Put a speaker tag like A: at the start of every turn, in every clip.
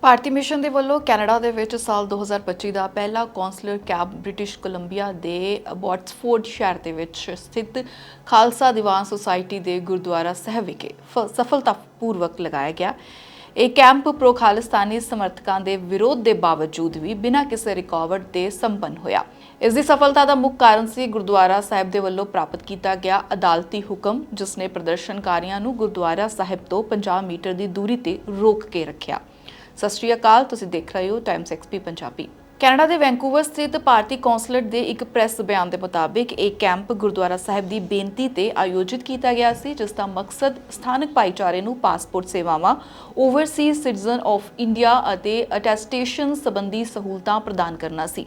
A: ਭਾਰਤੀ mission ਦੇ ਵੱਲੋਂ Canada ਦੇ ਵਿੱਚ ਸਾਲ 2025 ਦਾ ਪਹਿਲਾ ਕੌਂਸਲਰ ਕੈਂਪ ਬ੍ਰਿਟਿਸ਼ ਕੋਲੰਬੀਆ ਦੇ ਬੌਟਸਫੋਰਡ ਸ਼ਹਿਰ ਦੇ ਵਿੱਚ ਸਥਿਤ ਖਾਲਸਾ ਦੀਵਾਨ ਸੁਸਾਇਟੀ ਦੇ ਗੁਰਦੁਆਰਾ ਸਾਹਿਬ ਵਿਖੇ ਫ- ਸਫਲਤਾਪੂਰਵਕ ਲਗਾਇਆ ਗਿਆ। ਇਹ ਕੈਂਪ ਪ੍ਰੋ ਖਾਲਿਸਤਾਨੀ ਸਮਰਥਕਾਂ ਦੇ ਵਿਰੋਧ ਦੇ ਬਾਵਜੂਦ ਵੀ ਬਿਨਾਂ ਕਿਸੇ ਰਿਕਾਵਟ ਦੇ ਸੰਪੰਨ ਹੋਇਆ। ਇਸ ਦੀ ਸਫਲਤਾ ਦਾ ਮੁੱਖ ਕਾਰਨ ਸੀ ਗੁਰਦੁਆਰਾ ਸਾਹਿਬ ਦੇ ਵੱਲੋਂ ਪ੍ਰਾਪਤ ਕੀਤਾ ਗਿਆ ਅਦਾਲਤੀ ਹੁਕਮ, ਜਿਸ ਨੇ ਪ੍ਰਦਰਸ਼ਨਕਾਰੀਆਂ ਨੂੰ ਗੁਰਦੁਆਰਾ ਸਾਹਿਬ ਤੋਂ 50 ਮੀਟਰ ਦੀ ਦੂਰੀ ਤੇ ਰੋਕ ਕੇ ਰੱਖਿਆ। ਸਤਿ ਸ਼੍ਰੀ ਅਕਾਲ, ਤੁਸੀਂ ਦੇਖ ਰਹੇ ਹੋ ਟਾਈਮਸ ਐਕਸਪੀ ਪੰਜਾਬੀ। ਕੈਨੇਡਾ ਦੇ ਵੈਂਕੂਵਰ ਸਥਿਤ ਭਾਰਤੀ ਕੌਂਸਲੇਟ ਦੇ ਇੱਕ ਪ੍ਰੈਸ ਬਿਆਨ ਦੇ ਮੁਤਾਬਿਕ, ਇਹ ਕੈਂਪ ਗੁਰਦੁਆਰਾ ਸਾਹਿਬ ਦੀ ਬੇਨਤੀ ਤੇ ਆਯੋਜਿਤ ਕੀਤਾ ਗਿਆ ਸੀ, ਜਿਸ ਦਾ ਮਕਸਦ ਸਥਾਨਕ ਭਾਈਚਾਰੇ ਨੂੰ ਪਾਸਪੋਰਟ ਸੇਵਾਵਾਂ ਓਵਰਸੀਜ਼ ਸਿਟੀਜ਼ਨ ਆਫ ਇੰਡੀਆ ਅਤੇ ਅਟੈਸਟੇਸ਼ਨ ਸੰਬੰਧੀ ਸਹੂਲਤਾਂ ਪ੍ਰਦਾਨ ਕਰਨਾ ਸੀ।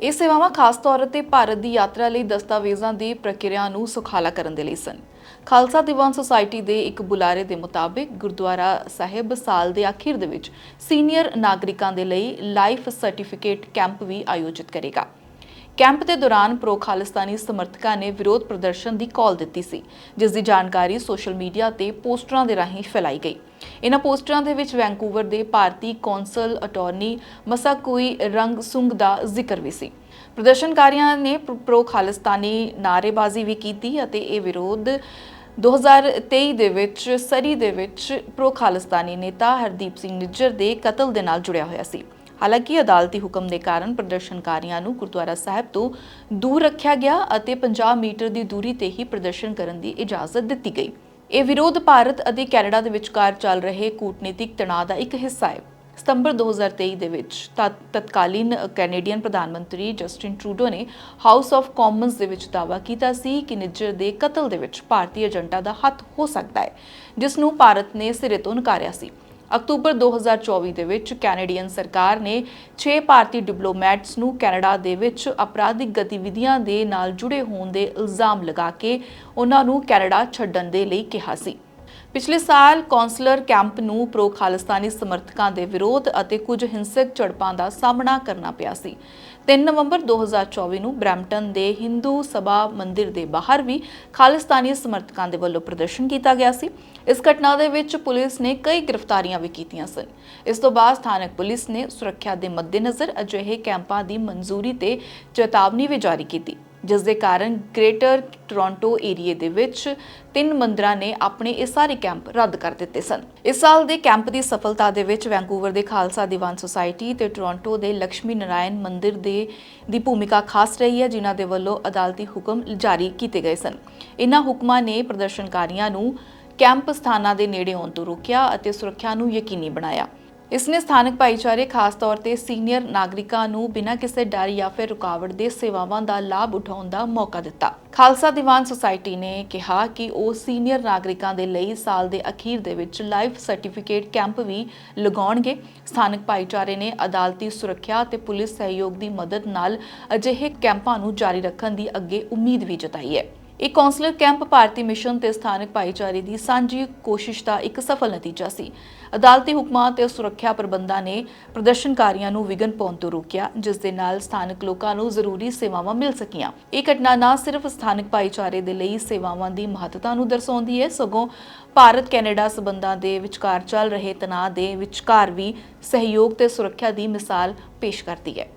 A: ਇਹ ਸੇਵਾਵਾਂ ਖਾਸ ਤੌਰ ਤੇ ਭਾਰਤ ਦੀ ਯਾਤਰਾ ਲਈ ਦਸਤਾਵੇਜ਼ਾਂ ਦੀ ਪ੍ਰਕਿਰਿਆ ਨੂੰ ਸੁਖਾਲਾ ਕਰਨ ਦੇ ਲਈ ਸਨ। ਖਾਲਸਾ ਦੀਵਾਨ ਸੁਸਾਇਟੀ ਦੇ ਇੱਕ ਬੁਲਾਰੇ ਦੇ ਮੁਤਾਬਿਕ ਗੁਰਦੁਆਰਾ ਸਾਹਿਬ ਸਾਲ ਦੇ ਆਖਿਰ ਦੇ ਵਿੱਚ ਸੀਨੀਅਰ ਨਾਗਰਿਕਾਂ ਦੇ ਲਈ ਲਾਈਫ ਸਰਟੀਫਿਕੇਟ ਕੈਂਪ ਵੀ ਆਯੋਜਿਤ ਕਰੇਗਾ। ਕੈਂਪ ਦੇ ਦੌਰਾਨ ਪ੍ਰੋ ਖਾਲਿਸਤਾਨੀ ਸਮਰਥਕਾਂ ਨੇ ਵਿਰੋਧ ਪ੍ਰਦਰਸ਼ਨ ਦੀ ਕਾਲ ਦਿੱਤੀ ਸੀ, ਜਿਸ ਦੀ ਜਾਣਕਾਰੀ ਸੋਸ਼ਲ ਮੀਡੀਆ ਤੇ ਪੋਸਟਰਾਂ ਦੇ ਰਾਹੀਂ ਫੈਲਾਈ ਗਈ। ਇਹਨਾਂ ਪੋਸਟਰਾਂ ਦੇ ਵਿੱਚ ਵੈਂਕੂਵਰ ਦੇ ਭਾਰਤੀ ਕੌਂਸਲ ਅਟਾਰਨੀ ਮਸਾਕੋਈ ਰੰਗਸੁੰਗ ਦਾ ਜ਼ਿਕਰ ਵੀ ਸੀ। ਪ੍ਰਦਰਸ਼ਨਕਾਰੀਆਂ ਨੇ ਪ੍ਰੋ ਖਾਲਿਸਤਾਨੀ ਨਾਅਰੇਬਾਜ਼ੀ ਵੀ ਕੀਤੀ ਅਤੇ ਇਹ ਵਿਰੋਧ 2023 ਦੇ ਵਿੱਚ ਸਰੀ ਦੇ ਵਿੱਚ ਪ੍ਰੋ ਖਾਲਿਸਤਾਨੀ ਨੇਤਾ ਹਰਦੀਪ ਸਿੰਘ ਨਿੱਜਰ ਦੇ ਕਤਲ ਦੇ ਨਾਲ ਜੁੜਿਆ ਹੋਇਆ ਸੀ। ਹਾਲਾਂਕਿ ਅਦਾਲਤੀ ਹੁਕਮ ਦੇ ਕਾਰਨ ਪ੍ਰਦਰਸ਼ਨਕਾਰੀਆਂ ਨੂੰ ਗੁਰਦੁਆਰਾ ਸਾਹਿਬ ਤੋਂ ਦੂਰ ਰੱਖਿਆ ਗਿਆ ਅਤੇ 50 ਮੀਟਰ ਦੀ ਦੂਰੀ ਤੇ ਹੀ ਪ੍ਰਦਰਸ਼ਨ ਕਰਨ ਦੀ ਇਜਾਜ਼ਤ ਦਿੱਤੀ ਗਈ। ਇਹ ਵਿਰੋਧ ਭਾਰਤ ਅਤੇ ਕੈਨੇਡਾ ਦੇ ਵਿਚਕਾਰ ਚੱਲ ਰਹੇ ਕੂਟਨੀਤਿਕ ਤਣਾਅ ਦਾ ਇੱਕ ਹਿੱਸਾ ਹੈ। ਸਤੰਬਰ 2023 ਦੇ ਵਿੱਚ ਤਤ- ਤਤਕਾਲੀਨ ਕੈਨੇਡੀਅਨ ਪ੍ਰਧਾਨ ਮੰਤਰੀ ਜਸਟਿਨ ਟਰੂਡੋ ਨੇ ਹਾਊਸ ਆਫ ਕਾਮਨਸ ਦੇ ਵਿੱਚ ਦਾਅਵਾ ਕੀਤਾ ਸੀ ਕਿ ਨਿੱਜਰ ਦੇ ਕਤਲ ਦੇ ਵਿੱਚ ਭਾਰਤੀ ਏਜੰਟਾਂ ਦਾ ਹੱਥ ਹੋ ਸਕਦਾ ਹੈ, ਜਿਸ ਨੂੰ ਭਾਰਤ ਨੇ ਸਿਰੇ ਤੋਂ ਨਕਾਰਿਆ ਸੀ। ਅਕਤੂਬਰ 2024 ਦੇ ਵਿੱਚ ਕੈਨੇਡੀਅਨ ਸਰਕਾਰ ਨੇ 6 ਭਾਰਤੀ ਡਿਪਲੋਮੈਟਸ ਨੂੰ ਕੈਨੇਡਾ ਦੇ ਵਿੱਚ ਅਪਰਾਧਿਕ ਗਤੀਵਿਧੀਆਂ ਦੇ ਨਾਲ ਜੁੜੇ ਹੋਣ ਦੇ ਇਲਜ਼ਾਮ ਲਗਾ ਕੇ ਉਹਨਾਂ ਨੂੰ ਕੈਨੇਡਾ ਛੱਡਣ ਦੇ ਲਈ ਕਿਹਾ ਸੀ। ਪਿਛਲੇ ਸਾਲ ਕੌਂਸਲਰ ਕੈਂਪ ਨੂੰ ਪ੍ਰੋ ਖਾਲਿਸਤਾਨੀ ਸਮਰਥਕਾਂ ਦੇ ਵਿਰੋਧ ਅਤੇ ਕੁਝ ਹਿੰਸਕ ਝੜਪਾਂ ਦਾ ਸਾਹਮਣਾ ਕਰਨਾ ਪਿਆ ਸੀ। 3 ਨਵੰਬਰ 2024 ਨੂੰ ਬ੍ਰੈਂਪਟਨ ਦੇ ਹਿੰਦੂ ਸਭਾ ਮੰਦਿਰ ਦੇ ਬਾਹਰ ਵੀ ਖਾਲਿਸਤਾਨੀ ਸਮਰਥਕਾਂ ਦੇ ਵੱਲੋਂ ਪ੍ਰਦਰਸ਼ਨ ਕੀਤਾ ਗਿਆ ਸੀ। ਇਸ ਘਟਨਾ ਦੇ ਵਿੱਚ ਪੁਲਿਸ ਨੇ ਕਈ ਗ੍ਰਿਫਤਾਰੀਆਂ ਵੀ ਕੀਤੀਆਂ ਸਨ। ਇਸ ਤੋਂ ਬਾਅਦ ਸਥਾਨਕ ਪੁਲਿਸ ਨੇ ਸੁਰੱਖਿਆ ਦੇ ਮੱਦੇਨਜ਼ਰ ਅਜਿਹੇ ਕੈਂਪਾਂ ਦੀ ਮਨਜ਼ੂਰੀ ਤੇ ਚੇਤਾਵਨੀ ਵੀ ਜਾਰੀ ਕੀਤੀ। ਜਿਸ ਦੇ ਕਾਰਨ ਗ੍ਰੇਟਰ ਟੋਰਾਂਟੋ ਏਰੀਏ ਦੇ ਵਿੱਚ ਤਿੰਨ ਮੰਦਰਾਂ ਨੇ ਆਪਣੇ ਇਹ ਸਾਰੇ ਕੈਂਪ ਰੱਦ ਕਰ ਦਿੱਤੇ ਸਨ। ਇਸ ਸਾਲ ਦੇ ਕੈਂਪ ਦੀ ਸਫਲਤਾ ਦੇ ਵਿੱਚ ਵੈਂਕੂਵਰ ਦੇ ਖਾਲਸਾ ਦੀਵਾਨ ਸੁਸਾਇਟੀ ਤੇ ਟੋਰਾਂਟੋ ਦੇ ਲక్ష్ਮੀ ਨਾਰਾਇਣ ਮੰਦਿਰ ਦੇ, ਦੀ ਭੂਮਿਕਾ ਖਾਸ ਰਹੀ ਹੈ, ਜਿਨ੍ਹਾਂ ਦੇ ਵੱਲੋਂ ਅਦਾਲਤੀ ਹੁਕਮ ਜਾਰੀ ਕੀਤੇ ਗਏ ਸਨ। ਇਨ੍ਹਾਂ ਹੁਕਮਾਂ ਨੇ ਪ੍ਰਦਰਸ਼ਨਕਾਰੀਆਂ ਨੂੰ ਕੈਂਪ ਸਥਾਨਾਂ ਦੇ ਨੇੜੇ ਆਉਣ ਤੋਂ ਰੋਕਿਆ ਅਤੇ ਸੁਰੱਖਿਆ ਨੂੰ ਯਕੀਨੀ ਬਣਾਇਆ। ਇਸ ਨੇ ਸਥਾਨਕ ਭਾਈਚਾਰੇ, ਖਾਸ ਤੌਰ ਤੇ ਸੀਨੀਅਰ ਨਾਗਰਿਕਾਂ ਨੂੰ ਬਿਨਾਂ ਕਿਸੇ ਡਰ ਜਾਂ ਫਿਰ ਰੁਕਾਵਟ ਦੇ ਸੇਵਾਵਾਂ ਦਾ ਲਾਭ ਉਠਾਉਣ ਦਾ ਮੌਕਾ ਦਿੱਤਾ। ਖਾਲਸਾ ਦੀਵਾਨ ਸੁਸਾਇਟੀ ਨੇ ਕਿਹਾ ਕਿ ਉਹ ਸੀਨੀਅਰ ਨਾਗਰਿਕਾਂ ਦੇ ਲਈ ਸਾਲ ਦੇ ਅਖੀਰ ਦੇ ਵਿੱਚ ਲਾਈਫ ਸਰਟੀਫਿਕੇਟ ਕੈਂਪ ਵੀ ਲਗਾਉਣਗੇ। ਸਥਾਨਕ ਭਾਈਚਾਰੇ ਨੇ ਅਦਾਲਤੀ ਸੁਰੱਖਿਆ ਤੇ ਪੁਲਿਸ ਸਹਿਯੋਗ ਦੀ ਮਦਦ ਨਾਲ ਅਜਿਹੇ ਕੈਂਪਾਂ ਨੂੰ ਜਾਰੀ ਰੱਖਣ ਦੀ ਅੱਗੇ ਉਮੀਦ ਵੀ ਜਤਾਈ ਹੈ। ਇਹ ਕੌਂਸਲਰ ਕੈਂਪ ਭਾਰਤੀ ਮਿਸ਼ਨ ਤੇ ਸਥਾਨਕ ਭਾਈਚਾਰੇ ਦੀ ਸਾਂਝੀ ਕੋਸ਼ਿਸ਼ ਦਾ ਇੱਕ ਸਫਲ ਨਤੀਜਾ ਸੀ। ਅਦਾਲਤੀ ਹੁਕਮਾਂ ਤੇ ਸੁਰੱਖਿਆ ਪ੍ਰਬੰਧਾਂ ਨੇ ਪ੍ਰਦਰਸ਼ਨਕਾਰੀਆਂ ਨੂੰ ਵਿਗਨ ਪਾਉਣ ਤੋਂ ਰੋਕਿਆ, ਜਿਸ ਦੇ ਨਾਲ ਸਥਾਨਕ ਲੋਕਾਂ ਨੂੰ ਜ਼ਰੂਰੀ ਸੇਵਾਵਾਂ ਮਿਲ ਸਕੀਆਂ। ਇਹ ਘਟਨਾ ਨਾ ਸਿਰਫ ਸਥਾਨਕ ਭਾਈਚਾਰੇ ਦੇ ਲਈ ਸੇਵਾਵਾਂ ਦੀ ਮਹੱਤਤਾ ਨੂੰ ਦਰਸਾਉਂਦੀ ਹੈ, ਸਗੋਂ ਭਾਰਤ ਕੈਨੇਡਾ ਸਬੰਧਾਂ ਦੇ ਵਿਚਕਾਰ ਚੱਲ ਰਹੇ ਤਣਾਅ ਦੇ ਵਿਚਕਾਰ ਵੀ ਸਹਿਯੋਗ ਤੇ ਸੁਰੱਖਿਆ ਦੀ ਮਿਸਾਲ ਪੇਸ਼ ਕਰਦੀ ਹੈ।